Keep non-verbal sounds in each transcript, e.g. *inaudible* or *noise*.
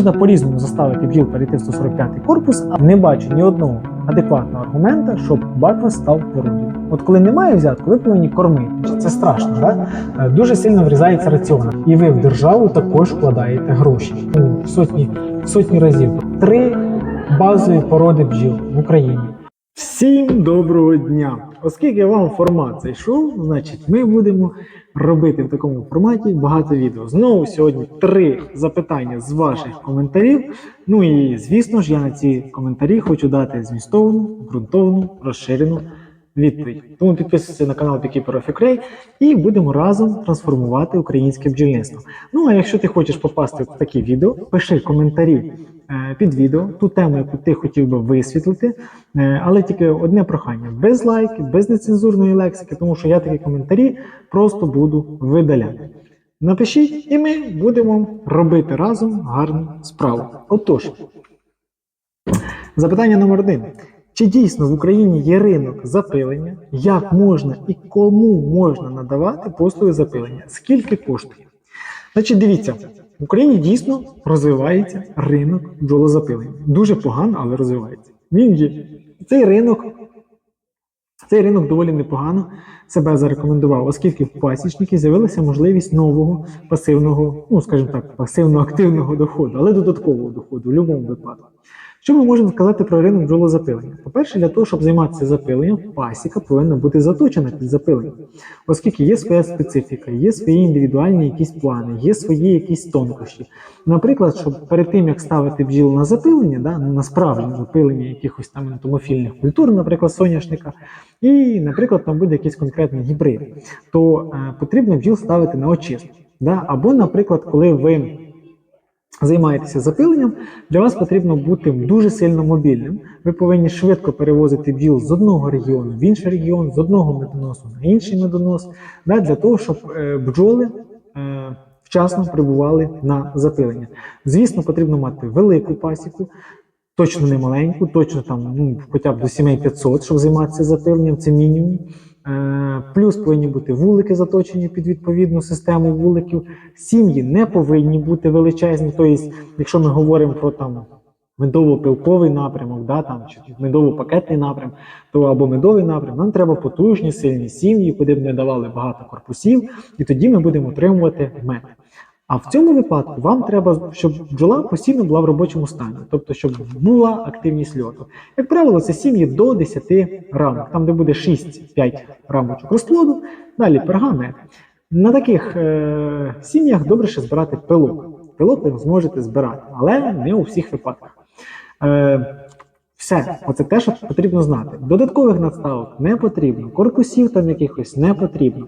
Можна по-різному заставити бджіл перейти в 145 корпус, а не бачу ні одного адекватного аргумента, щоб баквас став породою. От коли немає взятку, ви повинні кормити. Це страшно, да? Е, дуже сильно врізається раціон. І ви в державу також вкладаєте гроші в сотні, сотні разів. Три базові породи бджіл в Україні. Всім доброго дня! Оскільки вам формат зайшов, значить ми будемо робити в такому форматі багато відео. Знову сьогодні три запитання з ваших коментарів. Ну і звісно ж, я на ці коментарі хочу дати змістовну, ґрунтовну, розширену відповідь. Тому підписуйтесь на канал Beekeeper Ukraine і будемо разом трансформувати українське бджільництво. Ну а якщо ти хочеш попасти в такі відео, пиши коментарі е, під відео, ту тему, яку ти хотів би висвітлити. Е, Але тільки одне прохання: без лайків, без нецензурної лексики, тому що я такі коментарі просто буду видаляти. Напишіть, і ми будемо робити разом гарну справу. Отож, запитання номер один. Чи дійсно в Україні є ринок запилення? Як можна і кому можна надавати послуги запилення? Скільки коштує? Значить, дивіться, в Україні дійсно розвивається ринок бджолозапилення. Дуже погано, але розвивається. Він є. Цей ринок, цей ринок доволі непогано себе зарекомендував, оскільки в пасічників з'явилася можливість нового пасивного, ну скажімо так, пасивно-активного доходу, але додаткового доходу в будь-якому випадку. Що ми можемо сказати про ринок бджолозапилення? По-перше, для того, щоб займатися запиленням, пасіка повинна бути заточена під запилення, оскільки є своя специфіка, є свої індивідуальні якісь плани, є свої якісь тонкощі. Наприклад, щоб перед тим як ставити бджіл на запилення, да, на справжнє запилення якихось там ентомофільних культур, наприклад, соняшника, і, наприклад, там буде якийсь конкретний гібрид, то е, потрібно бджіл ставити на очистку. Да? Або, наприклад, коли ви займаєтеся запиленням, для вас потрібно бути дуже сильно мобільним. Ви повинні швидко перевозити бджіл з одного регіону в інший регіон, з одного медоносу на інший медонос, да, для того, щоб е, бджоли е, вчасно прибували на запилення. Звісно, потрібно мати велику пасіку. Точно не маленьку, точно там ну, хоча б до сімей 500, щоб займатися запиленням, це мінімум. Е, Плюс повинні бути вулики заточені під відповідну систему вуликів. Сім'ї не повинні бути величезні. Тобто, якщо ми говоримо про там медово-пилковий напрямок, да, там, чи медово-пакетний напрям, то або медовий напрям, нам треба потужні, сильні сім'ї, куди б ми давали багато корпусів, і тоді ми будемо отримувати мед. А в цьому випадку вам треба, щоб бджола постійно була в робочому стані, тобто, щоб була активність льоту. Як правило, це сім'ї до 10 рамок, там де буде 6-5 рамочок розплоду, далі пергамент. На таких е- сім'ях добре ще збирати пилок. Пилок ви зможете збирати, але не у всіх випадках. Е- все, оце те, що потрібно знати. Додаткових надставок не потрібно, корпусів там якихось не потрібно.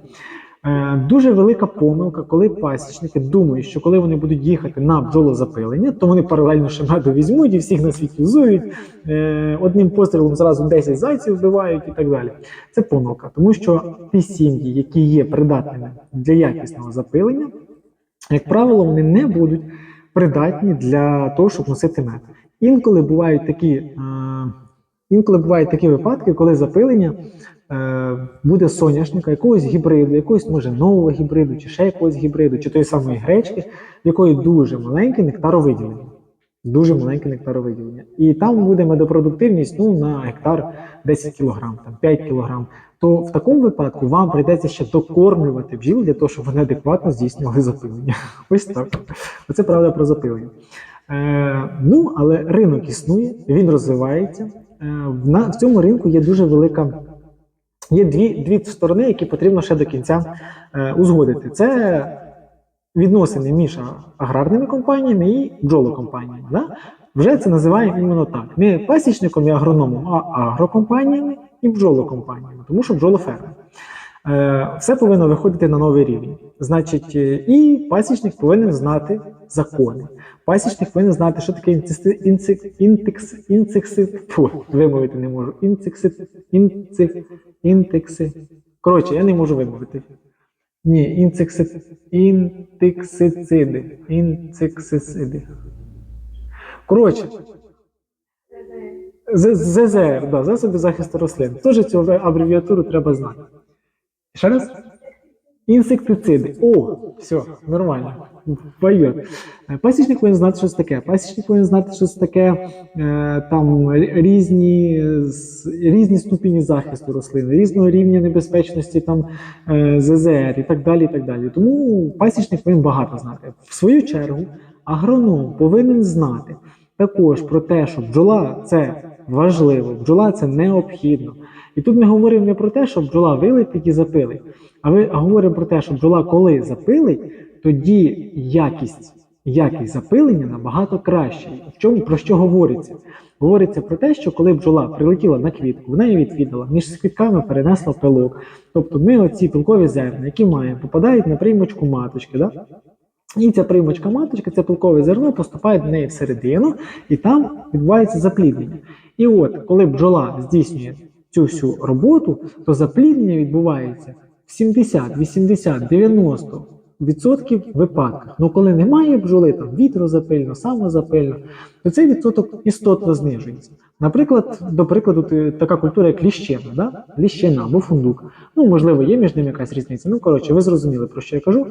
Е, Дуже велика помилка, коли пасічники думають, що коли вони будуть їхати на бджолозапилення, то вони паралельно ще меду візьмуть і всіх на світі е, одним пострілом зразу 10 зайців вбивають і так далі. Це помилка, тому що ті сім'ї, які є придатними для якісного запилення, як правило, вони не будуть придатні для того, щоб носити мед. Інколи бувають такі, е, інколи бувають такі випадки, коли запилення буде соняшника, якогось гібриду, якогось може нового гібриду, чи ще якогось гібриду, чи тої самої гречки, в якої дуже маленьке нектаровиділення. Дуже маленьке нектаровиділення. І там буде медопродуктивність ну, на гектар 10 кг, там 5 кг. То в такому випадку вам прийдеться ще докормлювати бджіл для того, щоб вони адекватно здійснювали запилення. *laughs* Ось так. Оце правда про запилення. Е, ну, але ринок існує, він розвивається. Е, на, в цьому ринку є дуже велика. Є дві, дві сторони, які потрібно ще до кінця е, узгодити. Це відносини між аграрними компаніями і бджолокомпаніями. Да? Вже це називаємо іменно так. Не пасічником і агрономом, а агрокомпаніями і бджолокомпаніями, тому що бджолоферми. Е, все повинно виходити на новий рівень. Значить, і пасічник повинен знати закони. Пасічник повинен знати, що таке інтекс, вимовити не можу. Інтекси. Коротше, я не можу вимовити. Ні, інцекси, інтексициди. Інцексициди. Коротше, ЗЗР, да, засоби захисту рослин. Теж цю абревіатуру треба знати. Ще раз? Інсектициди. О, все, нормально. Пойдет. Е, Пасічник повинен знати, що це таке. Пасічник повинен знати, що це таке е, там різні, різні ступені захисту рослин, різного рівня небезпечності там е, ЗЗР і так далі. і так далі. Тому пасічник повинен багато знати. В свою чергу, агроном повинен знати також про те, що бджола це важливо, бджола це необхідно. І тут ми говоримо не про те, що бджола вилетить і запилить, а ми говоримо про те, що бджола, коли запилить, тоді якість, якість запилення набагато краще. В чому про що говориться? Говориться про те, що коли бджола прилетіла на квітку, вона її відвідала, між квітками перенесла пилок. Тобто ми оці пилкові зерна, які маємо, попадають на приймочку маточки. Да? І ця приймочка маточка, це пилкове зерно, поступає до неї всередину, і там відбувається запліднення. І от, коли бджола здійснює цю всю роботу, то запліднення відбувається в 70, 80, 90 відсотків випадках. Ну коли немає бджоли, там вітрозапильно, самозапильно, то цей відсоток істотно знижується. Наприклад, до прикладу, така культура, як ліщина, да? ліщина або фундук. Ну, можливо, є між ними якась різниця. Ну, коротше, ви зрозуміли, про що я кажу.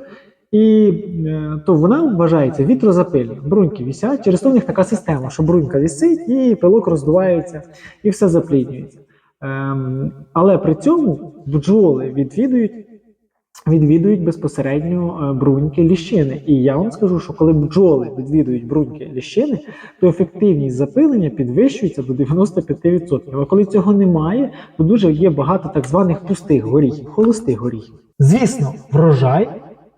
І е, то вона вважається вітрозапильна. Бруньки вісять, через то в них така система, що брунька вісить, і пилок роздувається, і все запліднюється. Ем, але при цьому бджоли відвідують, відвідують безпосередньо е, бруньки ліщини. І я вам скажу, що коли бджоли відвідують бруньки ліщини, то ефективність запилення підвищується до 95%. А коли цього немає, то дуже є багато так званих пустих горіхів, холостих горіхів. Звісно, врожай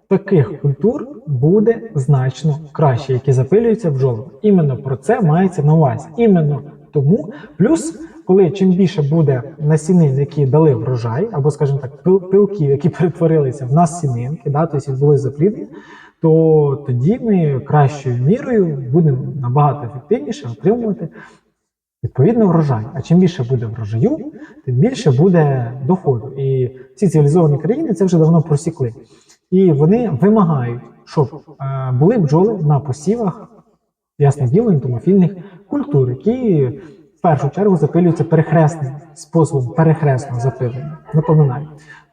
таких культур буде значно краще, які запилюються бджолами. Іменно про це мається на увазі. Іменно тому, плюс, коли чим більше буде насінин, які дали врожай, або, скажімо так, пил- пилків, які *laughs* перетворилися в насінинки, да, тобто відбулося запліднення, то тоді ми кращою мірою будемо набагато ефективніше отримувати відповідно врожай. А чим більше буде врожаю, тим більше буде доходу. І ці цивілізовані країни це вже давно просікли. І вони вимагають, щоб е, були бджоли на посівах, ясне діло, ентомофільних культур, які першу чергу запилюються перехресним способом перехресного запилення. Напоминаю.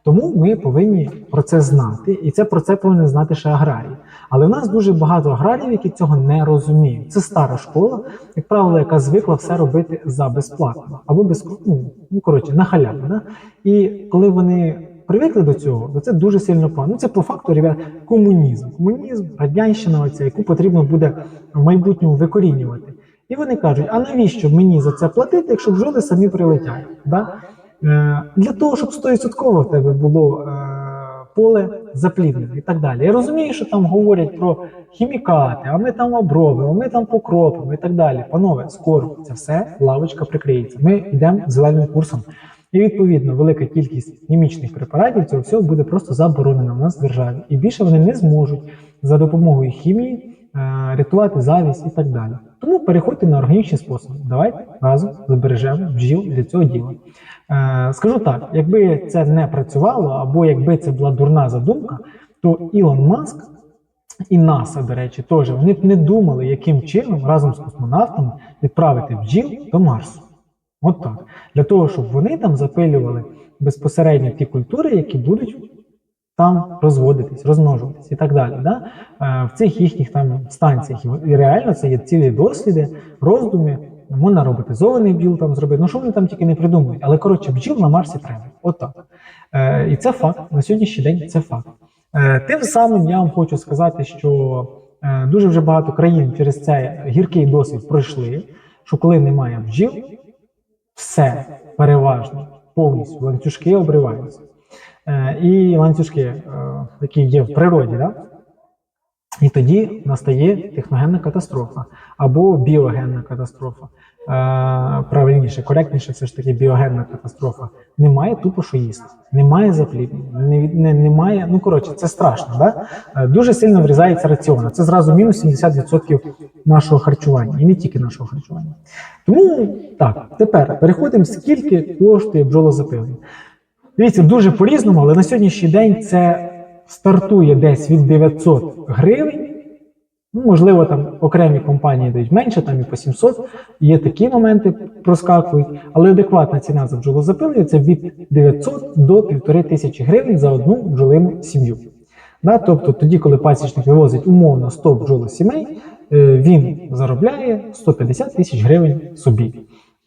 Тому ми повинні про це знати, і це про це повинні знати ще аграрії. Але в нас дуже багато аграріїв, які цього не розуміють. Це стара школа, як правило, яка звикла все робити за безплатно або без ну, ну коротше на халяву. Да? І коли вони привикли до цього, то це дуже сильно. Ну, це по факту ребят, комунізм. Комунізм, радянщина, оця, яку потрібно буде в майбутньому викорінювати. І вони кажуть: а навіщо мені за це платити, якщо бджоли самі прилетять? Да? Е, для того, щоб 100% в тебе було е, поле запліднене і так далі. Я розумію, що там говорять про хімікати, а ми там обробимо, ми там покропимо і так далі. Панове, скоро це все лавочка прикриється. Ми йдемо зеленим курсом. І відповідно велика кількість хімічних препаратів цього всього буде просто заборонена в нас в державі. І більше вони не зможуть за допомогою хімії рятувати завість і так далі. Тому переходьте на органічні способи. Давайте разом збережемо бджіл для цього діла. Е, скажу так: якби це не працювало, або якби це була дурна задумка, то Ілон Маск і НАСА, до речі, теж вони б не думали, яким чином разом з космонавтами відправити бджіл до Марсу. От так. Для того, щоб вони там запилювали безпосередньо ті культури, які будуть там розводитись, розмножуватись і так далі. Да? Е, В цих їхніх там станціях. І реально це є цілі досліди, роздуми. Можна роботизований бджіл там зробити. Ну що вони там тільки не придумують. Але коротше, бджіл на Марсі треба. От. Е, і це факт. На сьогоднішній день це факт. Е, тим самим я вам хочу сказати, що дуже вже багато країн через це гіркий досвід пройшли, що коли немає бджіл, все переважно повністю ланцюжки обриваються. Е, і ланцюжки, е, які є в природі, да? і тоді настає техногенна катастрофа або біогенна катастрофа. Е, правильніше, коректніше, все ж таки біогенна катастрофа. Немає тупо що їсти, немає запліднення, не, не, немає. Ну коротше, це страшно. Да? Дуже сильно врізається раціон. Це зразу мінус 70% нашого харчування, і не тільки нашого харчування. Тому так, тепер переходимо, скільки коштує бджолозапилення. Дивіться, дуже по-різному, але на сьогоднішній день це стартує десь від 900 гривень Ну, можливо, там окремі компанії дають менше, там і по 700. Є такі моменти проскакують, але адекватна ціна за бджолозапилення це від 900 до 1500 гривень за одну бджолину сім'ю. Да, тобто тоді, коли пасічник вивозить умовно 100 бджолосімей, е, він заробляє 150 тисяч гривень собі.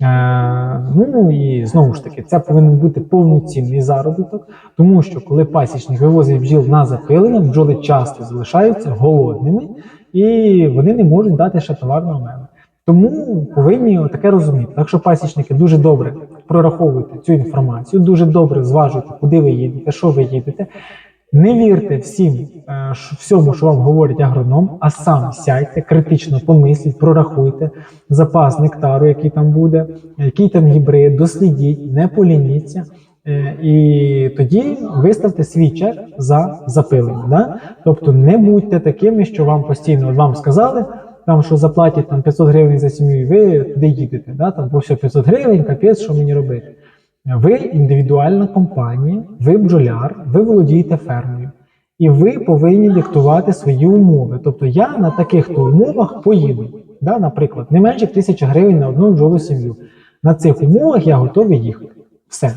Е, ну і знову ж таки, це повинен бути повноцінний заробіток, тому що коли пасічник вивозить бджіл на запилення, бджоли часто залишаються голодними і вони не можуть дати ще товарного меду. Тому повинні таке розуміти. Так що пасічники дуже добре прораховуйте цю інформацію, дуже добре зважуйте, куди ви їдете, що ви їдете. Не вірте всім е, всьому, що вам говорить агроном, а сам сядьте, критично помисліть, прорахуйте запас нектару, який там буде, який там гібрид, дослідіть, не полініться. Е, І тоді виставте свій чек за запилення. Да? Тобто не будьте такими, що вам постійно вам сказали, там що заплатять там 500 гривень за сім'ю, і ви туди їдете. Да? Там бо все 500 гривень, капець, що мені робити. Ви індивідуальна компанія, ви бджоляр, ви володієте фермою. І ви повинні диктувати свої умови. Тобто я на таких то умовах поїду. Да, наприклад, не менше тисячі гривень на одну бджолу сім'ю. На цих умовах я готовий їхати. Все.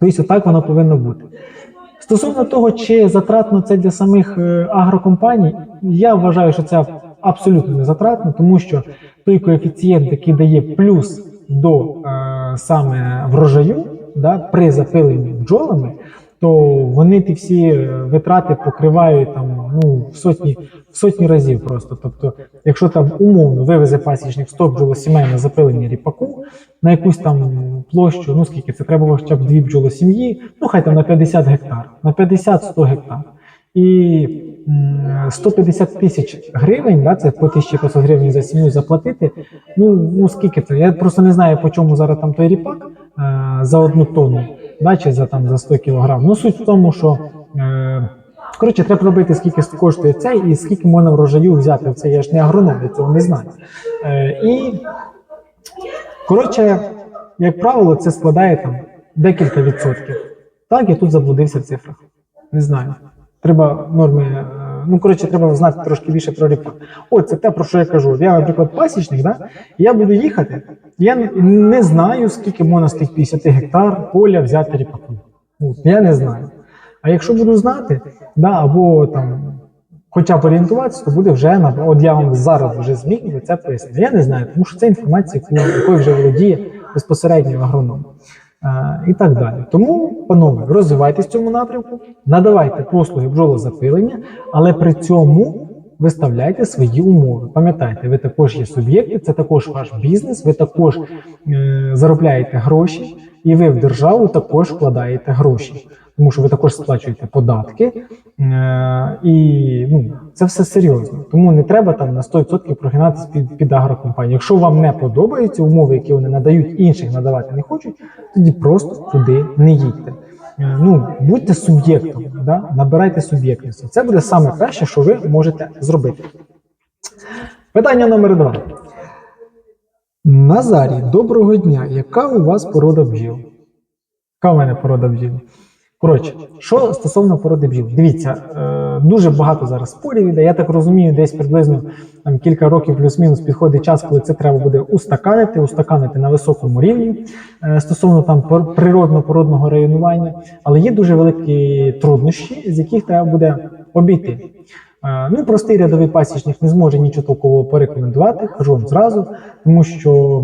Тобто, отак воно повинно бути. Стосовно того, чи затратно це для самих е, агрокомпаній, я вважаю, що це абсолютно не затратно, тому що той коефіцієнт, який дає плюс до е, саме врожаю да, при запиленні бджолами, то вони ті всі е, витрати покривають там ну в сотні в сотні разів просто. Тобто, якщо там умовно вивезе пасічник 100 бджолосімей на запилення ріпаку на якусь там площу, ну скільки це треба хоча б дві бджолосім'ї, ну хай там на 50 гектар, на 50-100 гектар. І м, 150 тисяч гривень, да, це по 1500 гривень за сім'ю заплатити. Ну, ну скільки це? Я просто не знаю, по чому зараз там той ріпак е, за одну тонну, да, чи за там за 100 кілограм. Ну суть в тому, що е, коротше, треба робити, скільки коштує цей і скільки можна врожаю взяти. Це я ж не агроном, я цього не знаю. Е, і коротше, як правило, це складає там декілька відсотків. Так, я тут заблудився в цифрах. Не знаю. Треба норми. е, Ну, коротше, треба знати трошки більше про ріпак. О, це те, про що я кажу. Я, наприклад, пасічник, да? я буду їхати. Я не знаю, скільки можна з тих 50 гектар поля взяти ріпаку. От, я не знаю. А якщо буду знати, да, або там хоча б орієнтуватися, то буде вже на от я вам зараз вже зміг це пояснити. Я не знаю, тому що це інформація, якою вже володіє безпосередньо агроном. І так далі. Тому, панове, розвивайтесь в цьому напрямку, надавайте послуги бджолозапилення, але при цьому виставляйте свої умови. Пам'ятайте, ви також є суб'єкти, це також ваш бізнес, ви також е, заробляєте гроші, і ви в державу також вкладаєте гроші, тому що ви також сплачуєте податки, е, і ну, це все серйозно. Тому не треба там на 100% прогинатися під, під агрокомпанію. Якщо вам не подобаються умови, які вони надають, інших надавати не хочуть, тоді просто туди не їдьте. Е, Ну, будьте суб'єктом, да? набирайте суб'єктності. Це буде саме краще, що ви можете зробити. Питання номер два. Назарій, доброго дня. Яка у вас порода бджіл? Яка у мене порода бджіл? Коротше, що стосовно породи бджіл, дивіться, е, дуже багато зараз спорів іде. Я так розумію, десь приблизно там, кілька років плюс-мінус підходить час, коли це треба буде устаканити, устаканити на високому рівні е, стосовно там природно-породного районування. Але є дуже великі труднощі, з яких треба буде обійти. Е, Ну, простий рядовий пасічник не зможе нічого толкового порекомендувати, кажу вам зразу, тому що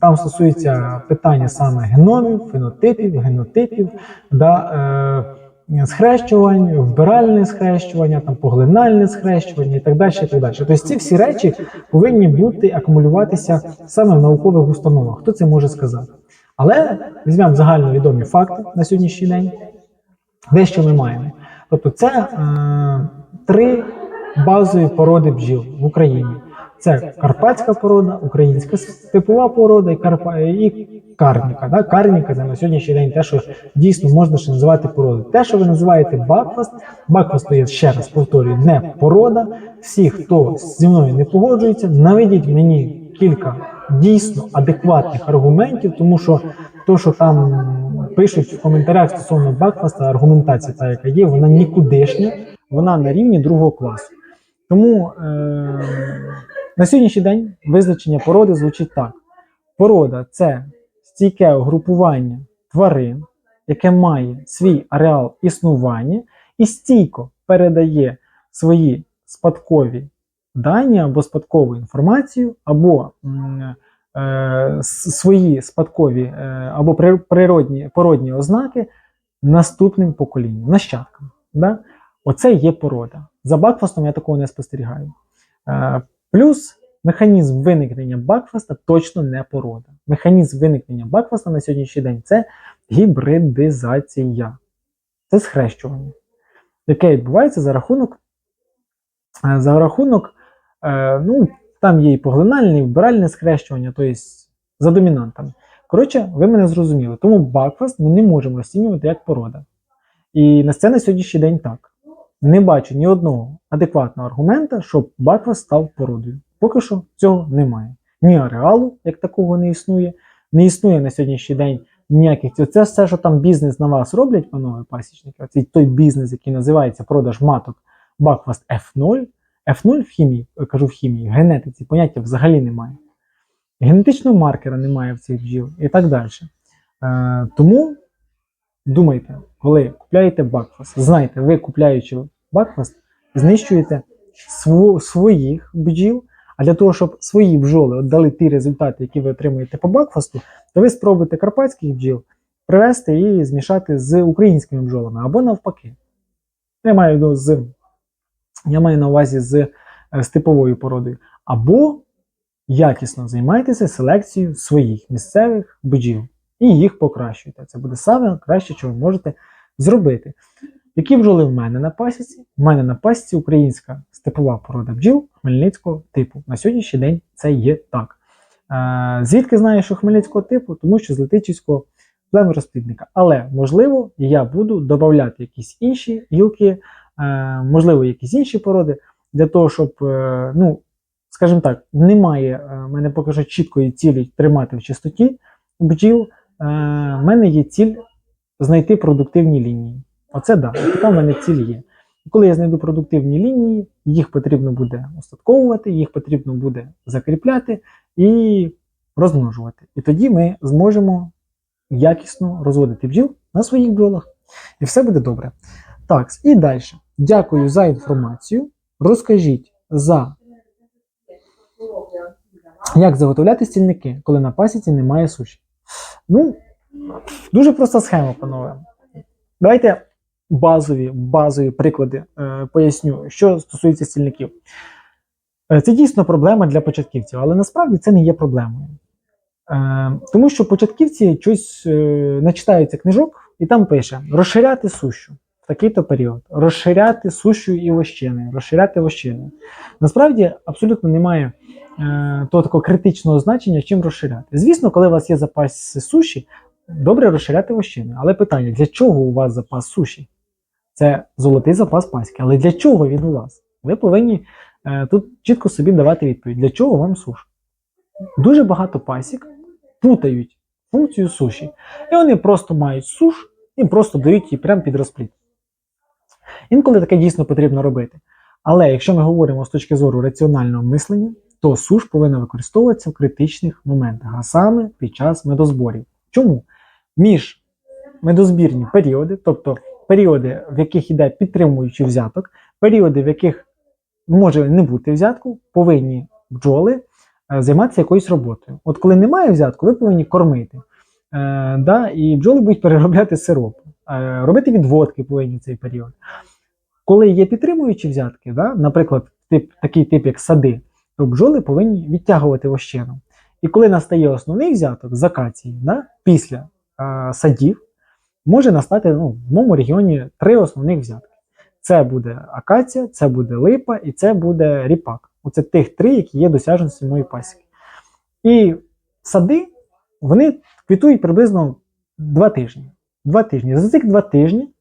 там стосується питання саме геномів, фенотипів, генотипів, да, е, схрещувань, вбиральне схрещування, там, поглинальне схрещування і так далі. І так далі. Тобто ці всі речі повинні бути акумулюватися саме в наукових установах. Хто це може сказати? Але візьмемо загальновідомі факти на сьогоднішній день. Дещо ми маємо. Тобто, це е, три базові породи бджіл в Україні. Це карпатська порода, українська степова порода і, карпа, і карніка. Да? Карніка на сьогоднішній день те, що дійсно можна ще називати породою. Те, що ви називаєте бакфаст, бакфаст є ще раз повторюю, не порода. Всі, хто зі мною не погоджується, наведіть мені кілька дійсно адекватних аргументів, тому що то, що там пишуть в коментарях стосовно бакфаста, аргументація та, яка є, вона нікудишня, вона на рівні другого класу. Тому е, на сьогоднішній день визначення породи звучить так: порода це стійке угрупування тварин, яке має свій ареал існування і стійко передає свої спадкові дані або спадкову інформацію, або е, свої спадкові е, або природні породні ознаки наступним поколінням, нащадкам. Да? Оце є порода. За Бакфастом я такого не спостерігаю. Плюс механізм виникнення Бакфаста точно не порода. Механізм виникнення Бакфаста на сьогоднішній день це гібридизація. Це схрещування, яке відбувається за рахунок, е, за рахунок е, ну, там є і поглинальне, і вбиральне схрещування, тобто за домінантами. Коротше, ви мене зрозуміли. Тому Бакфаст ми не можемо розцінювати як порода. І на це на сьогоднішній день так. Не бачу ні одного адекватного аргумента, щоб Бакфаст став породою. Поки що цього немає. Ні ареалу, як такого не існує. Не існує на сьогоднішній день ніяких. Це все, що там бізнес на вас роблять, панове пасічники, оцей той бізнес, який називається продаж маток Бакфаст F0. F0 в хімії, кажу в хімії, в генетиці поняття взагалі немає. Генетичного маркера немає в цих бджіл і так далі. Е, тому думайте, коли купляєте Бакфаст, знайте, ви купляючи Бакфаст, знищуєте сво- своїх бджіл. А для того, щоб свої бджоли дали ті результати, які ви отримуєте по Бакфасту, то ви спробуєте карпатських бджіл привезти і змішати з українськими бджолами або навпаки. Я маю, виду з, я маю на увазі з е, степовою породою. Або якісно займайтеся селекцією своїх місцевих бджіл і їх покращуйте. Це буде саме краще, що ви можете зробити. Які бджоли в мене на пасіці? В мене на пасіці українська степова порода бджіл хмельницького типу. На сьогоднішній день це є так. Е, звідки знаю, що хмельницького типу? Тому що з летичівського плену розплідника. Але можливо, я буду додавати якісь інші гілки, е, можливо, якісь інші породи, для того, щоб, е, ну, скажімо так, немає е, мене поки що чіткої цілі тримати в чистоті бджіл. Е, в мене є ціль знайти продуктивні лінії. Оце да, така в мене ціль є. Коли я знайду продуктивні лінії, їх потрібно буде устатковувати, їх потрібно буде закріпляти і розмножувати. І тоді ми зможемо якісно розводити бджіл на своїх бджолах. І все буде добре. Так, і далі. Дякую за інформацію. Розкажіть за як заготовляти стільники, коли на пасіці немає суші. Ну, дуже проста схема, панове. Давайте базові, базові приклади е, поясню, що стосується стільників. Е, Це дійсно проблема для початківців, але насправді це не є проблемою. Е, тому що початківці щось е, начитаються книжок, і там пише: розширяти сущу в такий-то період, розширяти сущу і вощини, розширяти вощини. Насправді абсолютно немає того такого критичного значення, чим розширяти. Звісно, коли у вас є запас суші, добре розширяти вощини. Але питання: для чого у вас запас суші? Це золотий запас паськи. Але для чого він у вас? Ви повинні е, тут чітко собі давати відповідь, для чого вам суш? Дуже багато пасік путають функцію суші. І вони просто мають суш і просто дають її прямо під розплід. Інколи таке дійсно потрібно робити. Але якщо ми говоримо з точки зору раціонального мислення, то суш повинна використовуватися в критичних моментах, а саме під час медозборів. Чому? Між медозбірні періоди, тобто періоди, в яких йде підтримуючий взяток, періоди, в яких може не бути взятку, повинні бджоли е, займатися якоюсь роботою. От коли немає взятку, ви повинні кормити. Е, да, і бджоли будуть переробляти сироп, е, робити відводки повинні в цей період. Коли є підтримуючі взятки, да, наприклад, тип, такий тип, як сади, то бджоли повинні відтягувати вощину. І коли настає основний взяток з акації, да, після е, садів, може настати ну, в моєму регіоні три основних взятки. Це буде акація, це буде липа і це буде ріпак. Оце тих три, які є досяжності моєї пасіки. І сади вони квітують приблизно два тижні. Два тижні. За цих два тижні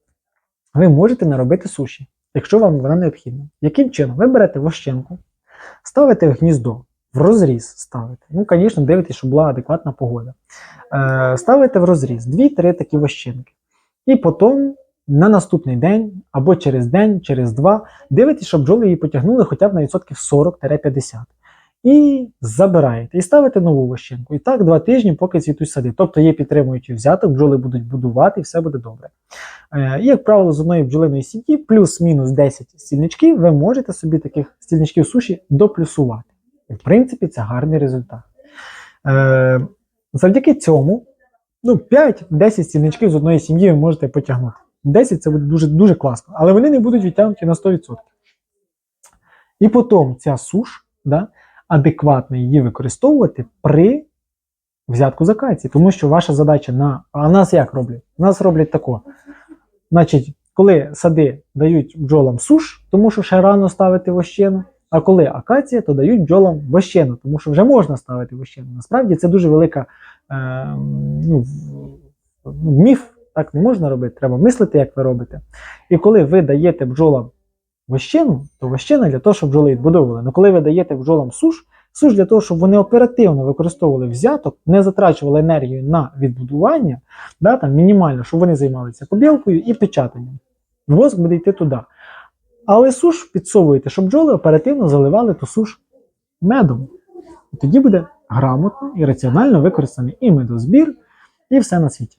ви можете наробити суші, якщо вам вона необхідна. Яким чином? Ви берете вощенку, ставите в гніздо, в розріз ставите. Ну, звісно, дивитесь, щоб була адекватна погода. Е, ставите в розріз 2-3 такі вощинки. І потім на наступний день або через день, через два дивитесь, щоб бджоли її потягнули хоча б на відсотків 40-50. І забираєте, і ставите нову вощинку. І так два тижні, поки цвітуть сади. Тобто є підтримуючий взяток, бджоли будуть будувати, і все буде добре. Е, І, як правило, з одної бджолиної сім'ї плюс-мінус 10 стільничків, ви можете собі таких стільничків суші доплюсувати. І, в принципі, це гарний результат. Е, Завдяки цьому ну, 5-10 стільничків з одної сім'ї ви можете потягнути. 10 це буде дуже, дуже класно, але вони не будуть відтягнуті на 100%. І потім ця суш, да, адекватно її використовувати при взятку з акації. Тому що ваша задача на. А нас як роблять? Нас роблять тако. Значить, коли сади дають бджолам суш, тому що ще рано ставити вощену, а коли акація, то дають бджолам вощену, тому що вже можна ставити вощену. Насправді це дуже велика е, ну, міф. Так не можна робити, треба мислити, як ви робите. І коли ви даєте бджолам вощину, то вощина для того, щоб бджоли відбудовували. Але коли ви даєте бджолам суш, суш для того, щоб вони оперативно використовували взяток, не затрачували енергію на відбудування, да, там, мінімально, щоб вони займалися побілкою і печатанням. Воск буде йти туди. Але суш підсовуєте, щоб бджоли оперативно заливали ту суш медом. І тоді буде грамотно і раціонально використаний і медозбір, і все на світі.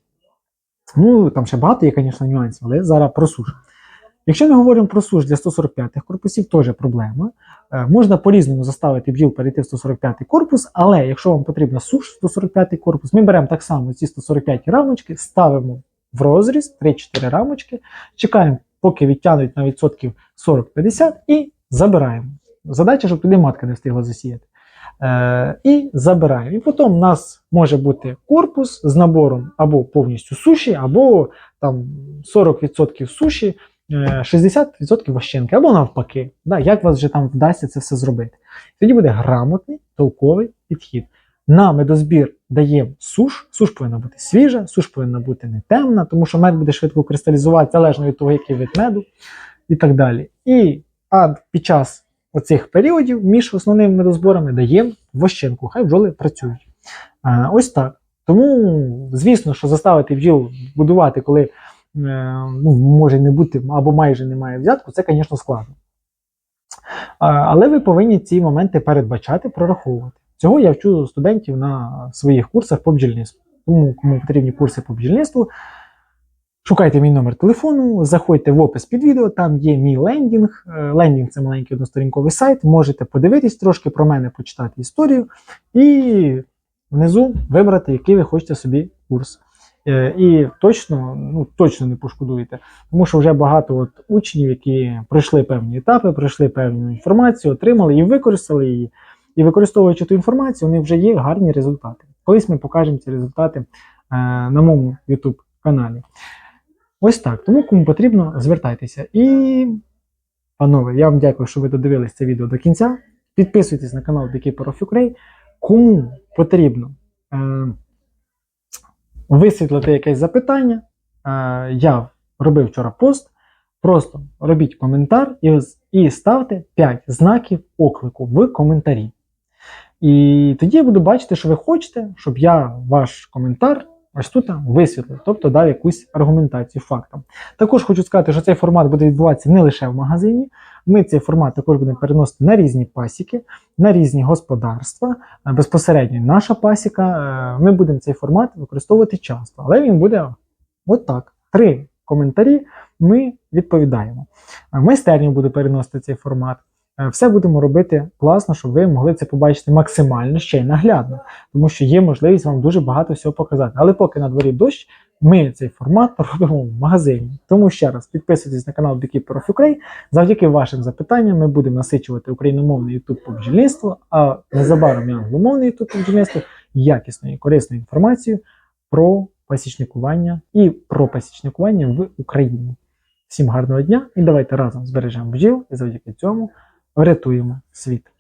Ну, там ще багато є, звісно, нюансів, але зараз про суш. Якщо ми говоримо про суш для 145-х корпусів, теж проблема. Е, Можна по-різному заставити бджіл перейти в 145-й корпус, але якщо вам потрібна суш 145-й корпус, ми беремо так само ці 145 рамочки, ставимо в розріз 3-4 рамочки, чекаємо, поки відтягнуть на відсотків 40-50 і забираємо. Задача, щоб туди матка не встигла засіяти. Е, і забираємо. І потім у нас може бути корпус з набором або повністю суші, або там 40% суші, 60% вощенки, або навпаки. Да, як вас вже там вдасться це все зробити. Тоді буде грамотний, толковий підхід. На медозбір даємо суш. Суш повинна бути свіжа, суш повинна бути не темна, тому що мед буде швидко кристалізувати, залежно від того, який вид меду, і так далі. І а під час оцих періодів між основними медозборами даємо вощенку, хай бджоли працюють. А, ось так. Тому, звісно, що заставити бджіл будувати, коли е, ну, може не бути або майже немає взятку, це, звісно, складно. Але ви повинні ці моменти передбачати, прораховувати. Цього я вчу студентів на своїх курсах по бджільництву. Тому, кому потрібні курси по бджільництву, шукайте мій номер телефону, заходьте в опис під відео, там є мій лендінг. Е, Лендінг це маленький односторінковий сайт. Можете подивитись трошки про мене, почитати історію і внизу вибрати, який ви хочете собі курс. Е, І точно, ну, точно не пошкодуєте, тому що вже багато от учнів, які пройшли певні етапи, пройшли певну інформацію, отримали і використали її. І використовуючи ту інформацію, них вже є гарні результати. Колись ми покажемо ці результати е, на моєму YouTube каналі. Ось так. Тому кому потрібно, звертайтеся. І, панове, я вам дякую, що ви додивились це відео до кінця. Підписуйтесь на канал Beekeeper of Ukraine. Кому потрібно е, висвітлити якесь запитання, е, я робив вчора пост. Просто робіть коментар і, і ставте 5 знаків оклику в коментарі. І тоді я буду бачити, що ви хочете, щоб я ваш коментар ось тут висвітлив, тобто дав якусь аргументацію фактам. Також хочу сказати, що цей формат буде відбуватися не лише в магазині. Ми цей формат також будемо переносити на різні пасіки, на різні господарства. Е, Безпосередньо наша пасіка. е, Ми будемо цей формат використовувати часто, але він буде от так. Три коментарі ми відповідаємо. Е, Майстерню буде переносити цей формат. Е, Все будемо робити класно, щоб ви могли це побачити максимально ще й наглядно, тому що є можливість вам дуже багато всього показати. Але поки на дворі дощ, ми цей формат *laughs* робимо в магазині. Тому ще раз підписуйтесь на канал Beekeeper Ukraine. Завдяки вашим запитанням ми будемо насичувати україномовний YouTube по бджільництву, а незабаром і англомовний YouTube по бджільництву якісною і корисною інформацією про пасічникування і про пасічникування в Україні. Всім гарного дня і давайте разом збережемо бджіл і завдяки цьому врятуємо світ.